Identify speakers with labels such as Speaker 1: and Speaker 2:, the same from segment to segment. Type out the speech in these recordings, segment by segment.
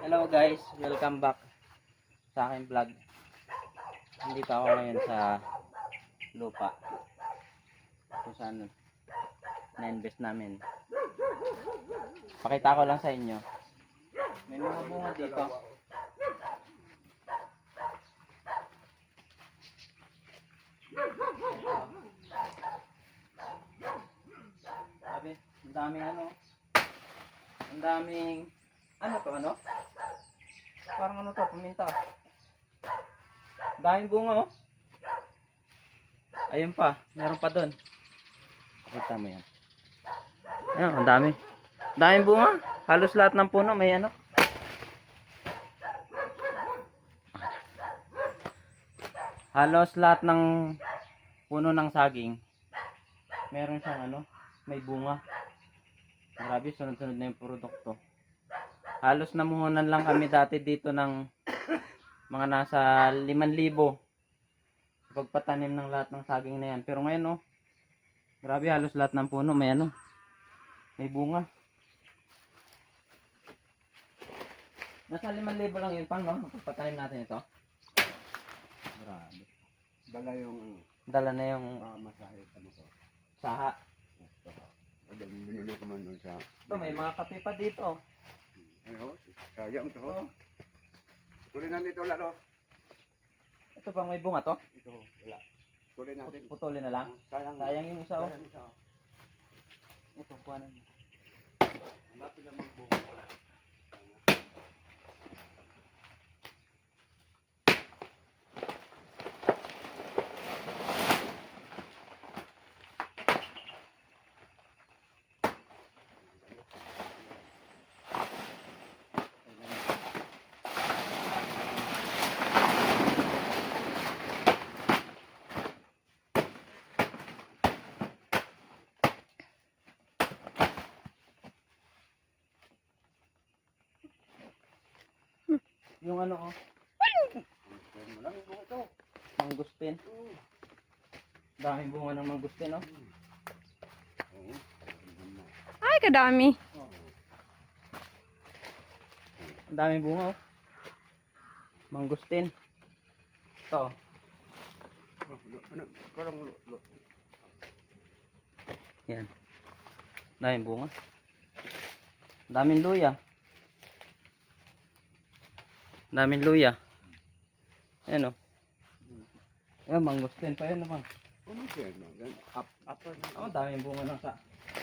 Speaker 1: Hello guys, welcome back sa aking vlog. Nandito ako ngayon sa lupa. Kung saan na-invest namin. Pakita ko lang sa inyo. May mga bunga dito. Sabi, ang daming ano. Ang daming ano to ano? Parang ano to, paminta. Daming bunga oh. Ayun pa, meron pa doon. Kita mo yan. Ayun, ang dami. Daming bunga. Halos lahat ng puno may ano. Halos lahat ng puno ng saging meron siyang ano, may bunga. Grabe, sunod-sunod na yung produkto. Halos namuhunan lang kami dati dito ng mga nasa 5,000 pagpatanim ng lahat ng saging na yan. Pero ngayon, oh, grabe, halos lahat ng puno may ano, may bunga. Nasa 5,000 lang yun pang, no? Pagpatanim natin ito. Grabe.
Speaker 2: Dala yung
Speaker 1: Dala na yung
Speaker 2: uh, masahe ano ko.
Speaker 1: saha. Ito, may mga kape pa dito.
Speaker 2: Ano, sayang to.
Speaker 1: Oh.
Speaker 2: Tuloy natin ito lalo.
Speaker 1: Ito pang may bunga to.
Speaker 2: Ito, wala. Tuloy natin.
Speaker 1: Putulin na lang.
Speaker 2: Sayang.
Speaker 1: Sayang yung isa, oh.
Speaker 2: Sayang isa.
Speaker 1: Ito, kuha na.
Speaker 2: Hanapin naman buko.
Speaker 1: Yung ano, oh. Mangustin. Daming bunga ng mangustin, oh.
Speaker 3: Ay, kadami.
Speaker 1: Ang daming bunga, oh. Mangustin. Ito, oh.
Speaker 2: Parang lo.
Speaker 1: Yan. Daming bunga. Daming luya. Daming luya. Ayan, oh. Ayan, mangustin pa yan naman.
Speaker 2: Ano? Yan, Up, na.
Speaker 1: Oh, daming bunga ng sa.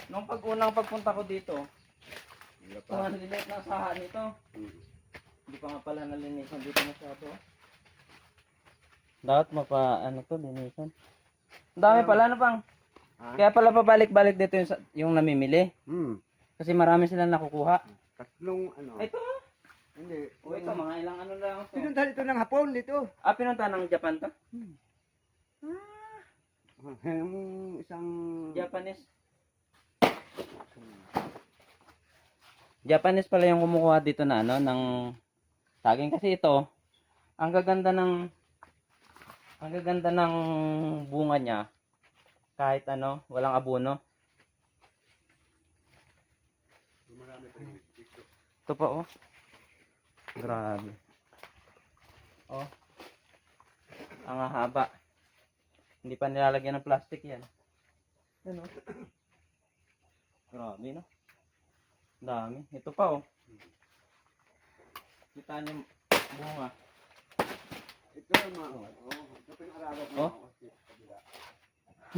Speaker 1: Nung pag unang pagpunta ko dito,
Speaker 2: Wala
Speaker 1: ito
Speaker 2: pa.
Speaker 1: nga nililit ng saha nito.
Speaker 2: Hmm.
Speaker 1: Hindi pa nga pala nalinisan dito masyado. Dapat mapa, ano to, linisan. Dami pala, ano pang?
Speaker 2: Ha?
Speaker 1: Kaya pala pabalik-balik dito yung, yung namimili.
Speaker 2: Hmm.
Speaker 1: Kasi marami silang nakukuha.
Speaker 2: Tatlong ano.
Speaker 1: Ito,
Speaker 2: Hindi.
Speaker 1: o ito, mga ilang ano lang. to.
Speaker 2: Pinunta dito ng hapon dito.
Speaker 1: Ah, pinunta ng Japan to?
Speaker 2: Yung isang...
Speaker 1: Japanese. Japanese pala yung kumukuha dito na ano, ng saging. Kasi ito, ang gaganda ng, ang gaganda ng bunga niya. Kahit ano, walang abono. Ito pa oh. Grabe. Oh. Ang haba. Hindi pa nilalagyan ng plastic yan. Ano? Grabe no. Dami. Ito pa oh. Kita niyo bunga.
Speaker 2: Ito yung mga... Oh, ito pinag-aralan ko.
Speaker 1: Oh?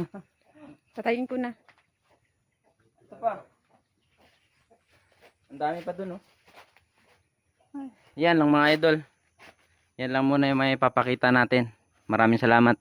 Speaker 3: Patayin ko na.
Speaker 1: Ito pa. Ang dami pa dun oh. Yan lang mga idol. Yan lang muna yung may papakita natin. Maraming salamat.